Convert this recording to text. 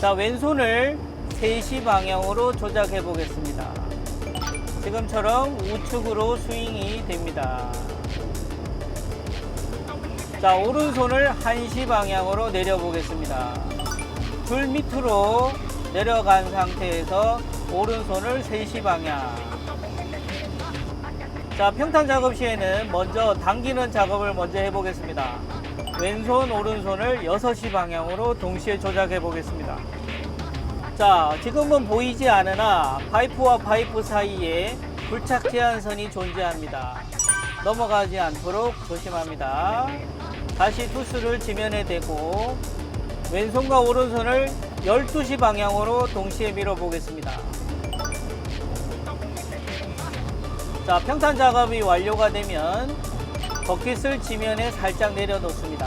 자, 왼손을 3시 방향으로 조작해 보겠습니다. 지금처럼 우측으로 스윙이 됩니다. 자, 오른손을 1시 방향으로 내려 보겠습니다. 줄 밑으로 내려간 상태에서 오른손을 3시 방향. 자, 평탄 작업 시에는 먼저 당기는 작업을 먼저 해보겠습니다. 왼손, 오른손을 6시 방향으로 동시에 조작해 보겠습니다. 자, 지금은 보이지 않으나 파이프와 파이프 사이에 불착 제한선이 존재합니다. 넘어가지 않도록 조심합니다. 다시 투수를 지면에 대고 왼손과 오른손을 12시 방향으로 동시에 밀어 보겠습니다. 자, 평탄 작업이 완료가 되면 버킷을 지면에 살짝 내려놓습니다.